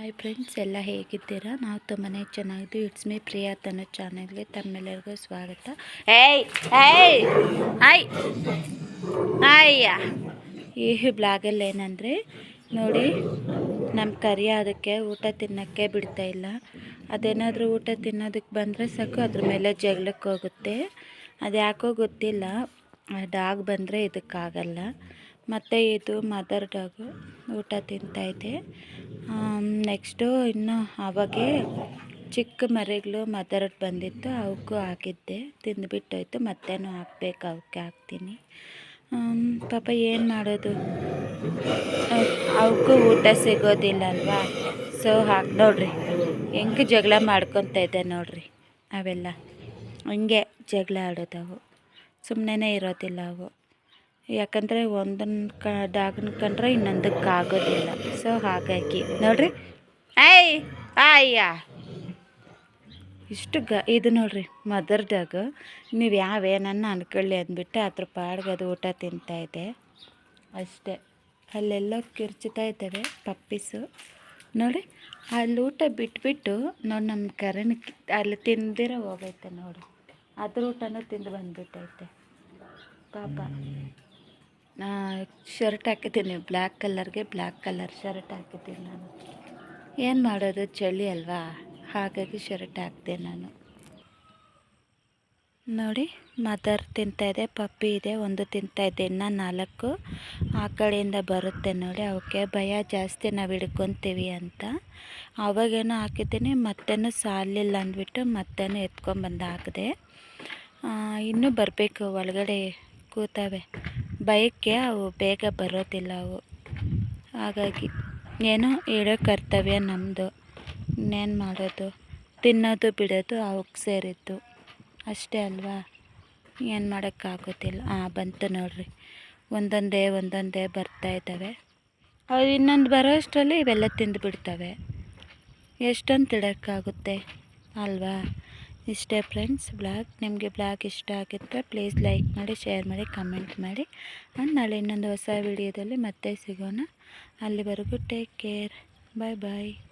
Hi friends ಎಲ್ಲ ಹೇಗಿದ್ದೀರಾ? ನಾವು ತುಂಬಾ ಚೆನ್ನಾಗಿದ್ದು ಇಟ್ಸ್ ಮೀ ಪ್ರಿಯಾ ತನ್ನ ಚಾನಲ್ಗೆ ತಮ್ಮೆಲ್ಲರಿಗೂ ಸ್ವಾಗತ. ಏಯ್ ಏಯ್ ಹಾಯ್ ಹಾಯ್ಯ ಈ ಬ್ಲಾಗಲ್ಲಿ ಏನಂದರೆ, ನೋಡಿ ನಮ್ಮ ಕರಿ ಅದಕ್ಕೆ ಊಟ ತಿನ್ನೋಕ್ಕೆ ಬಿಡ್ತಾ ಇಲ್ಲ. ಅದೇನಾದರೂ ಊಟ ತಿನ್ನೋದಕ್ಕೆ ಬಂದರೆ ಸಾಕು, ಅದ್ರ ಮೇಲೆ ಜಗಳಕ್ಕೆ ಹೋಗುತ್ತೆ. ಅದು ಯಾಕೋ ಗೊತ್ತಿಲ್ಲ ಡಾಗ್ ಬಂದರೆ ಇದಕ್ಕಾಗಲ್ಲ. ಮತ್ತು ಇದು ಮದರ್ ಡಾಗು ಊಟ ತಿಂತೈತೆ ನೆಕ್ಸ್ಟು ಇನ್ನು ಅವಾಗೆ ಚಿಕ್ಕ ಮರಿಗಳು ಮದರ್ಡ್ ಬಂದಿತ್ತು ಅವಕ್ಕೂ ಹಾಕಿದ್ದೆ ತಿಂದುಬಿಟ್ಟೋಯ್ತು, ಮತ್ತೇನು ಹಾಕ್ಬೇಕು ಅವಕ್ಕೆ ಹಾಕ್ತೀನಿ. ಪಾಪ ಏನು ಮಾಡೋದು? ಅವಕ್ಕೂ ಊಟ ಸಿಗೋದಿಲ್ಲ ಅಲ್ವಾ ಸೊ ಹಾಕಿ, ನೋಡ್ರಿ, ಹೆಂಗೆ ಜಗಳ ಮಾಡ್ಕೊತ ಇದೆ ನೋಡ್ರಿ, ಅವೆಲ್ಲ. ಹಂಗೆ ಜಗಳ ಆಡೋದವು ಸುಮ್ಮನೆ ಇರೋದಿಲ್ಲ ಅವು. ಯಾಕಂದರೆ ಒಂದನ್ನು ಕ, ಡಾಗನ ಕಂಡ್ರೆ ಇನ್ನೊಂದಕ್ಕೆ ಆಗೋದಿಲ್ಲ. ಸೊ ಹಾಗಾಗಿ, ನೋಡ್ರಿ? ಐ ಆಯ್ಯ ಇಷ್ಟು ಗ, ಇದು ನೋಡ್ರಿ ಮದರ್ ಡಾಗ್ ನೀವು ಯಾವೇನನ್ನ ಅನ್ಕೊಳ್ಳಿ ಅಂದ್ಬಿಟ್ಟು ಅದ್ರ ಪಾಡ್ಗೆ ಅದು ಊಟ ತಿಂತಾ ಇದೆ. ಅಷ್ಟೇ. ಅಲ್ಲೆಲ್ಲ ಕಿರ್ಚುತ್ತಾ ಇದ್ದಾವೆ ಪಪ್ಪೀಸು. ನೋಡಿ ಅಲ್ಲಿ ಊಟ ಬಿಟ್ಬಿಟ್ಟು ನೋಡಿ ನಮ್ಮ ಕರೆನ ಅಲ್ಲಿ ತಿಂದಿರೋ ಹೋಗೈತೆ ನೋಡಿ. ಅದ್ರ ಊಟನೂ ತಿಂದು ಬಂದ್ಬಿಟ್ಟೈತೆ. ಪಾಪ. ಶರ್ಟ್ ಹಾಕಿದ್ದೀನಿ ಬ್ಲ್ಯಾಕ್ ಕಲರ್ಗೆ ಬ್ಲ್ಯಾಕ್ ಕಲರ್ ಶರ್ಟ್ ಹಾಕಿದ್ದೀನಿ ನಾನು. ಏನು ಮಾಡೋದು, ಚಳಿ ಅಲ್ವಾ? ಹಾಗಾಗಿ ಶರ್ಟ್ ಹಾಕಿದೆ ನಾನು. ನೋಡಿ ಮದರ್ ತಿಂತಾಯಿದೆ ಪಪ್ಪಿ ಇದೆ, ಒಂದು ತಿಂತಾಯಿದೆ ಇನ್ನು ನಾಲ್ಕು. ಆ ಕಡೆಯಿಂದ ಬರುತ್ತೆ ನೋಡಿ, ಅವಕ್ಕೆ ಭಯ ಜಾಸ್ತಿ ನಾವು ಹಿಡ್ಕೊತೀವಿ ಅಂತ. ಅವಾಗೇನೋ ಹಾಕಿದ್ದೀನಿ, ಮತ್ತೇನು ಸಾಲಿಲ್ಲ ಅಂದ್ಬಿಟ್ಟು ಮತ್ತೇನು ಎತ್ಕೊಂಬಂದು ಹಾಕಿದೆ ಇನ್ನೂ ಬರಬೇಕು, ಒಳಗಡೆ ಕೂತವೆ. ಬೈಕ್ಗೆ ಅವು ಬೇಗ ಬರೋದಿಲ್ಲ ಅವು. ಹಾಗಾಗಿ ಏನೋ ಹೇಳೋ ಕರ್ತವ್ಯ ನಮ್ಮದು ಇನ್ನೇನು ಮಾಡೋದು? ತಿನ್ನೋದು, ಬಿಡೋದು ಅವಕ್ಕೆ ಸೇರಿದ್ದು. ಅಷ್ಟೇ ಅಲ್ವಾ? ಏನು ಮಾಡೋಕ್ಕಾಗೋದಿಲ್ಲ. ಹಾಂ ಬಂತು ನೋಡಿರಿ. ಒಂದೊಂದೇ ಒಂದೊಂದೇ ಬರ್ತಾ ಇದ್ದಾವೆ. ಅವು ಇನ್ನೊಂದು ಬರೋ ಅಷ್ಟರಲ್ಲಿ ಇವೆಲ್ಲ ತಿಂದುಬಿಡ್ತವೆ. ಎಷ್ಟೊಂದು ತಿಳೋಕ್ಕಾಗುತ್ತೆ? ಅಲ್ವಾ? ಇಷ್ಟೇ ಫ್ರೆಂಡ್ಸ್, ಬ್ಲಾಗ್. ನಿಮಗೆ ಬ್ಲಾಗ್ ಇಷ್ಟ ಆಗಿದ್ದರೆ ಪ್ಲೀಸ್ ಲೈಕ್ ಮಾಡಿ, ಶೇರ್ ಮಾಡಿ, ಕಮೆಂಟ್ ಮಾಡಿ. ಆ್ಯಂಡ್ ನಾಳೆ ಇನ್ನೊಂದು ಹೊಸ ವಿಡಿಯೋದಲ್ಲಿ ಮತ್ತೆ ಸಿಗೋಣ. ಅಲ್ಲಿವರೆಗೂ ಟೇಕ್ ಕೇರ್. ಬಾಯ್ ಬಾಯ್.